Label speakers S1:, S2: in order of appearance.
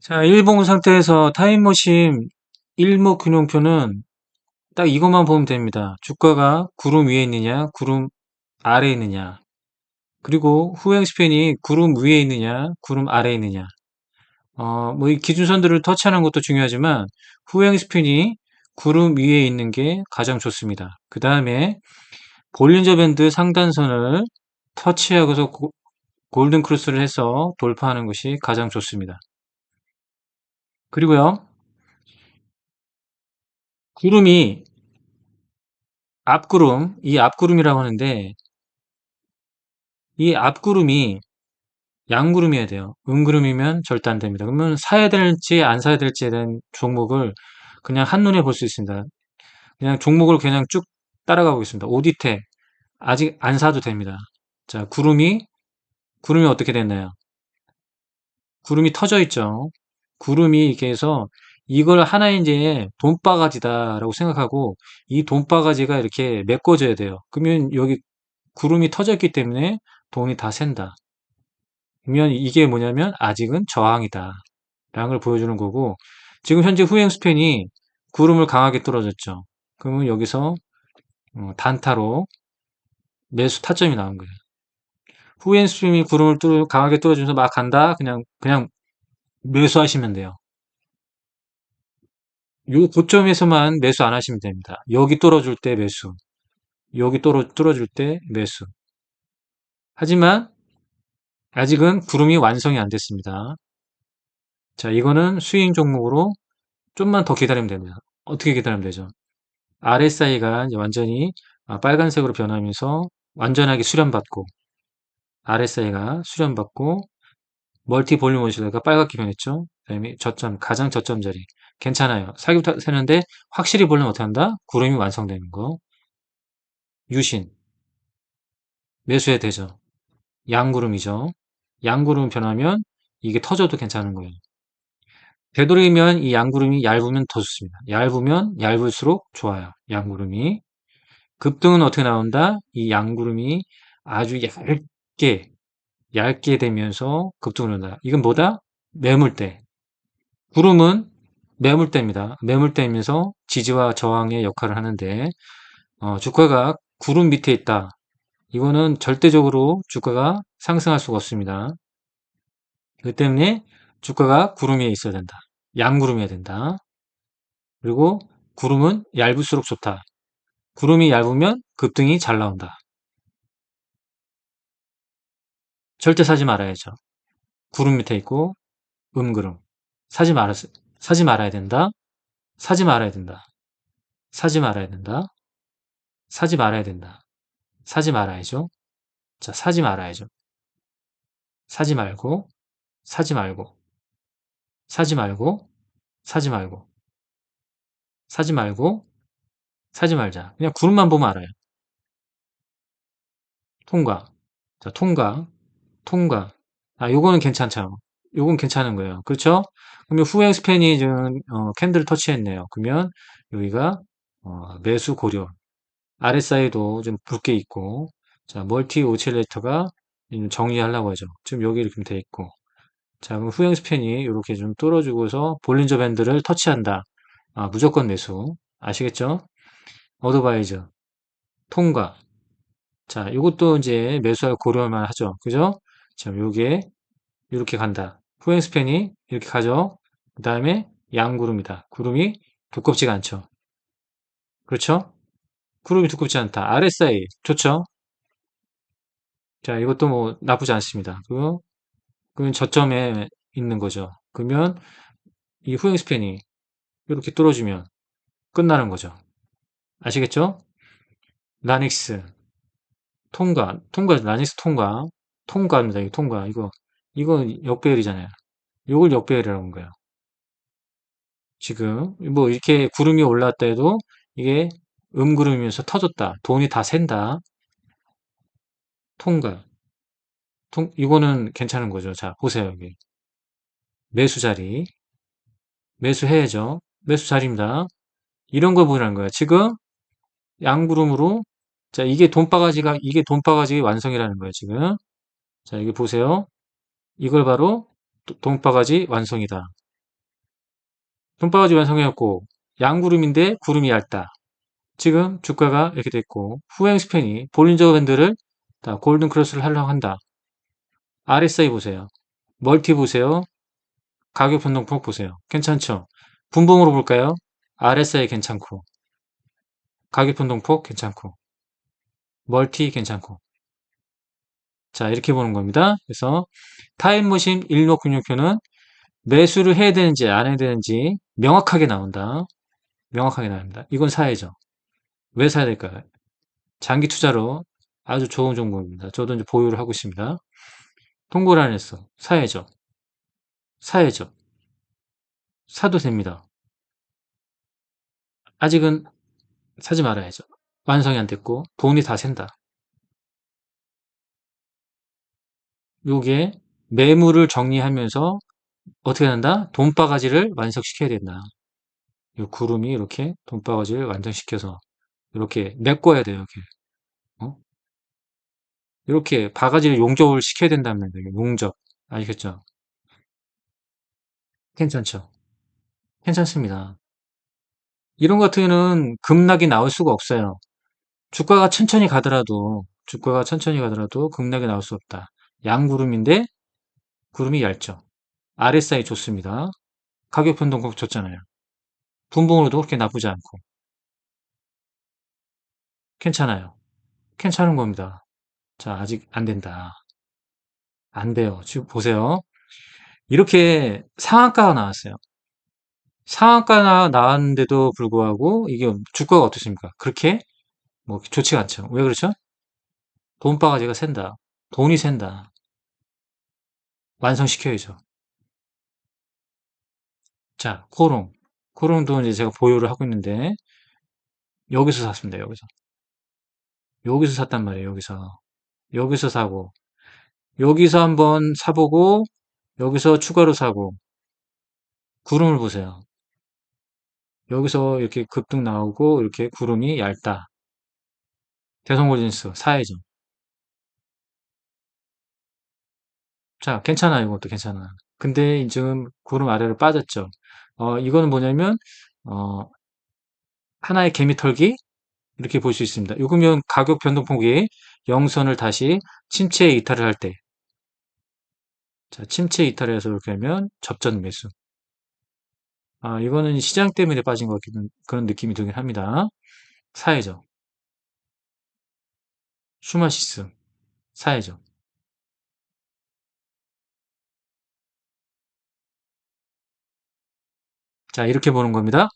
S1: 자, 일봉 상태에서 타임머신 일목균형표는 딱 이것만 보면 됩니다. 주가가 구름 위에 있느냐, 구름 아래에 있느냐. 그리고 후행 스팬이 구름 위에 있느냐, 구름 아래에 있느냐. 어, 뭐 이 기준선들을 터치하는 것도 중요하지만 후행 스팬이 구름 위에 있는 게 가장 좋습니다. 그 다음에 볼린저 밴드 상단선을 터치하고서 고, 골든 크루스를 해서 돌파하는 것이 가장 좋습니다. 그리고요, 구름이 앞구름, 이 앞구름이라고 하는데 이 앞구름이 양구름이어야 돼요. 음구름이면 절대 안 됩니다. 그러면 사야 될지 안 사야 될지에 대한 종목을 그냥 한눈에 볼 수 있습니다. 그냥 종목을 그냥 쭉 따라가 보겠습니다. 오디텍 아직 안 사도 됩니다. 자, 구름이 구름이 어떻게 됐나요? 구름이 터져 있죠. 구름이 이렇게 해서 이걸 하나의 이제 돈바가지다라고 생각하고 이 돈바가지가 이렇게 메꿔져야 돼요. 그러면 여기 구름이 터졌기 때문에 돈이 다 샌다. 그러면 이게 뭐냐면 아직은 저항이다. 라는 걸 보여주는 거고 지금 현재 후행 스팬이 구름을 강하게 뚫어졌죠. 그러면 여기서 어, 단타로 매수 타점이 나온 거예요. 후행 스팬이 구름을 뚫, 강하게 뚫어주면서 막 간다. 그냥 그냥 매수하시면 돼요. 요 고점에서만 매수 안 하시면 됩니다. 여기 뚫어줄 때 매수. 여기 뚫어줄 때 매수. 하지만 아직은 구름이 완성이 안 됐습니다. 자, 이거는 스윙 종목으로 좀만 더 기다리면 됩니다. 어떻게 기다리면 되죠? RSI가 완전히 아, 빨간색으로 변하면서 완전하게 수렴받고 RSI가 수렴받고 멀티 볼륨 오실러가 빨갛게 변했죠. 그다음에 저점 가장 저점 자리 괜찮아요. 사기부터 세는데 확실히 보려면 어떻게 한다? 구름이 완성되는 거. 유신 매수해야 되죠. 양구름이죠. 양구름 변하면 이게 터져도 괜찮은 거예요. 되도록이면 이 양구름이 얇으면 더 좋습니다. 얇으면 얇을수록 좋아요. 양구름이. 급등은 어떻게 나온다? 이 양구름이 아주 얇게, 얇게 되면서 급등을 한다. 이건 뭐다? 매물대. 구름은 매물대입니다. 매물대이면서 지지와 저항의 역할을 하는데, 어, 주가가 구름 밑에 있다. 이거는 절대적으로 주가가 상승할 수가 없습니다. 그 때문에 주가가 구름 위에 있어야 된다. 양구름이어야 된다. 그리고 구름은 얇을수록 좋다. 구름이 얇으면 급등이 잘 나온다. 절대 사지 말아야죠. 구름 밑에 있고 음구름 사지 말아 사지 말아야 된다. 사지 말아야 된다. 사지 말아야 된다. 사지 말아야 된다. 사지 말아야죠. 자, 사지 말아야죠. 사지 말고 사지 말고 사지 말고 사지 말고 사지 말고 사지 말자. 그냥 구름만 보면 알아요. 통과. 자, 통과. 통과. 아, 요거는 괜찮죠. 요건 괜찮은 거예요. 그렇죠? 그러면 후행 스팬이 지금 어, 캔들을 터치했네요. 그러면 여기가 어, 매수 고려. RSI도 좀 붉게 있고 자, 멀티 오칠레이터가 정리하려고 하죠. 지금 여기 이렇게 돼 있고 자, 그럼 후행 스팬이 이렇게 좀 뚫어주고서 볼린저 밴드를 터치한다. 아, 무조건 매수. 아시겠죠? 어드바이저. 통과. 자, 이것도 이제 매수할 고려만 하죠. 그죠? 자, 요게 이렇게 간다. 후행 스팬이 이렇게 가죠. 그 다음에 양구름이다. 구름이 두껍지가 않죠. 그렇죠? 구름이 두껍지 않다. RSI 좋죠? 자, 이것도 뭐 나쁘지 않습니다. 그, 그건 저점에 있는 거죠. 그러면 이 후행 스팬이 이렇게 뚫어주면 끝나는 거죠. 아시겠죠? 라닉스 통과 통과 라닉스 통과 통과입니다. 이 통과 이거 이거 역배열이잖아요. 이걸 역배열이라고 한 거예요. 지금 뭐 이렇게 구름이 올랐다 해도 이게 음구름이면서 터졌다. 돈이 다 샌다. 통과. 통, 이거는 괜찮은 거죠. 자, 보세요, 여기. 매수 자리. 매수 해야죠. 매수 자리입니다. 이런 거 보라는 거예요. 지금 양구름으로 자, 이게 돈바가지가 이게 돈바가지 완성이라는 거예요, 지금. 자, 여기 보세요. 이걸 바로 도- 돈바가지 완성이다. 돈바가지 완성이었고 양구름인데 구름이 얇다. 지금 주가가 이렇게 됐고 후행 스팬이 볼린저 밴드를 다 골든 크로스를 하려고 한다. RSI 보세요. 멀티 보세요. 가격 변동폭 보세요. 괜찮죠? 분봉으로 볼까요? RSI 괜찮고 가격 변동폭 괜찮고 멀티 괜찮고 자 이렇게 보는 겁니다. 그래서 타임머신 1606표는 매수를 해야 되는지 안 해야 되는지 명확하게 나온다. 명확하게 나옵니다. 이건 사야죠. 왜 사야 될까요? 장기 투자로 아주 좋은 종목입니다. 저도 이제 보유를 하고 있습니다. 통보를 안 했어. 사야죠. 사야죠. 사도 됩니다. 아직은 사지 말아야죠. 완성이 안 됐고 돈이 다 샌다. 요게 매물을 정리하면서 어떻게 한다? 돈바가지를 완성시켜야 된다. 요 구름이 이렇게 돈바가지를 완성시켜서 이렇게 메꿔야 돼요. 이렇게. 어? 이렇게 바가지를 용접을 시켜야 거예요. 용접. 아시겠죠? 괜찮죠? 괜찮습니다. 이런 것 같은 경우는 급락이 나올 수가 없어요. 주가가 천천히 가더라도, 주가가 천천히 가더라도 급락이 나올 수 없다. 양구름인데, 구름이 얇죠. RSI 좋습니다. 가격 변동폭 좋잖아요. 분봉으로도 그렇게 나쁘지 않고. 괜찮아요. 괜찮은 겁니다. 자, 아직 안 된다. 안 돼요. 지금 보세요. 이렇게 상한가가 나왔어요. 상한가 나왔는데도 불구하고 이게 주가가 어떻습니까? 그렇게 뭐 좋지가 않죠. 왜 그렇죠? 돈바가지가 샌다. 돈이 샌다. 완성시켜야죠. 자, 코롱. 코롱도 이제 제가 보유를 하고 있는데 여기서 샀습니다. 여기서. 여기서 샀단 말이에요. 여기서. 여기서 사고 여기서 한번 사보고 여기서 추가로 사고 구름을 보세요. 여기서 이렇게 급등 나오고 이렇게 구름이 얇다. 대성골진수 사야죠. 자, 괜찮아요. 이것도 괜찮아. 근데 지금 구름 아래로 빠졌죠. 어, 이거는 뭐냐면 어, 하나의 개미 털기 이렇게 볼 수 있습니다. 요거면 가격 변동폭이 영선을 다시 침체 이탈을 할 때. 자, 침체 이탈해서 이렇게 하면 접전 매수. 아, 이거는 시장 때문에 빠진 것 같기는 그런 느낌이 들긴 합니다. 사야죠. 슈마시스 사야죠. 자, 이렇게 보는 겁니다.